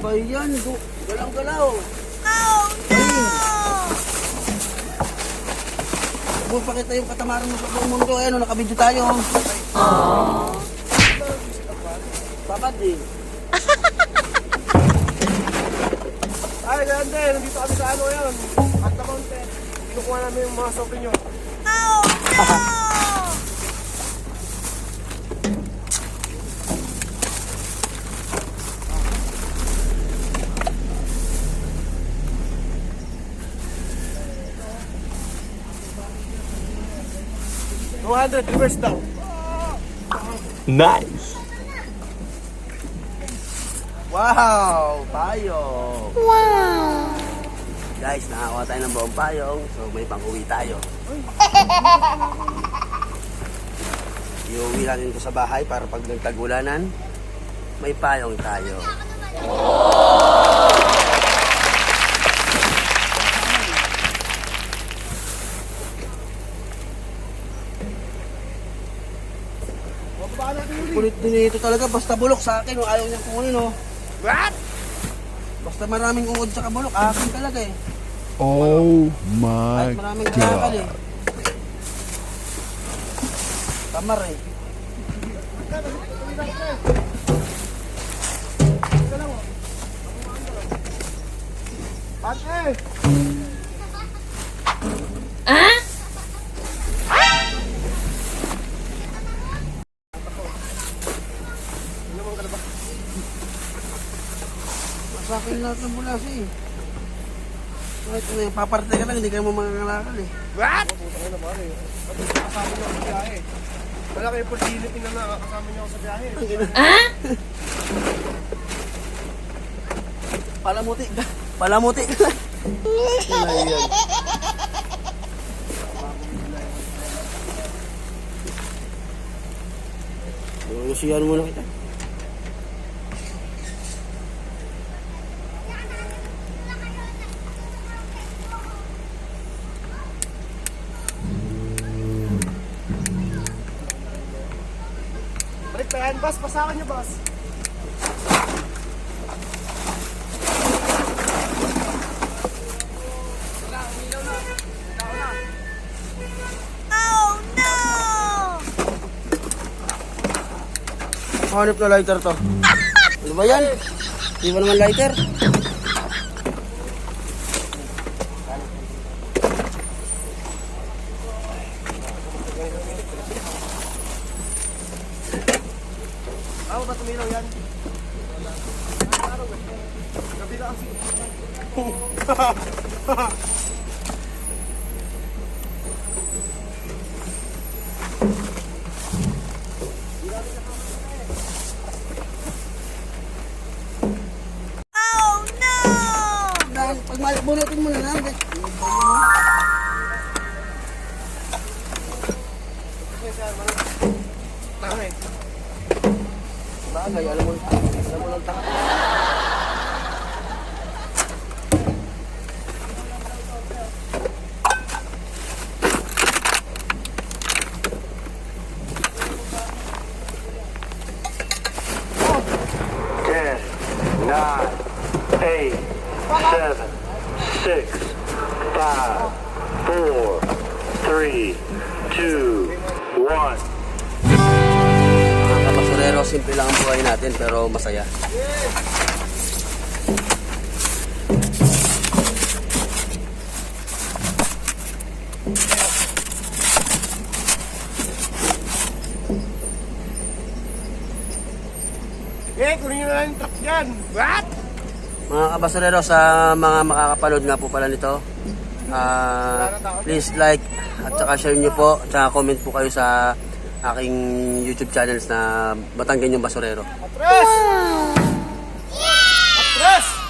ba yan? Galaw-galaw. Oh, no! Huwag pakita yung katamaran mo sa buong mundo. Ayan, oh, nakabidyo tayo. Babad eh. Ay, grande, nandito kami sa ano yan. At the mountain. Kinukuha namin yung mga sope nyo. Oh, no! 200, reverse daw. Nice. Wow! Payong! Wow! Guys, nakakuha tayo ng buong payong. So, may pang-uwi tayo. Iuwi natin ito sa bahay para pag nagtagulanan, may payong tayo. Kulit din ito talaga, basta bulok sa akin, ayaw niyang kunin, oh. What? Basta maraming ungod sa kabulok, akin talaga eh. Oh my Kahit maraming kakal eh. god. Tamar eh. Ate! Sa akin lahat ng bulas eh. Kahit na yung paparte ka lang, hindi kayo mamangalakal eh. What? Kasama niyo ako sa biyahe. Wala kayo opportunity na nakakasama niyo ako sa biyahe. Palamuti ka. Palamuti ka. Ano yan? Lusiyan muna kita. Na yan, boss. Pasakan niyo, boss. Oh, no! Hanip na lighter to. Ano ba yan? Di ba naman lighter? Ako ba tumilaw yan? Kasi. Oh, no! Dahil pag mabunutin mo na lang. Bagay, alam mo, alam mo lang nine, eight, seven, six, five, four, three, two, simple lang ang buhay natin pero masaya. Eh, kunin niyo na lang yung truck dyan. What? Mga kabasurero, sa mga makakapanood nga po pala nito, ah, please like at saka share nyo po at saka comment po kayo sa aking YouTube channels na Batanggen yung Basurero. Atras! Atras!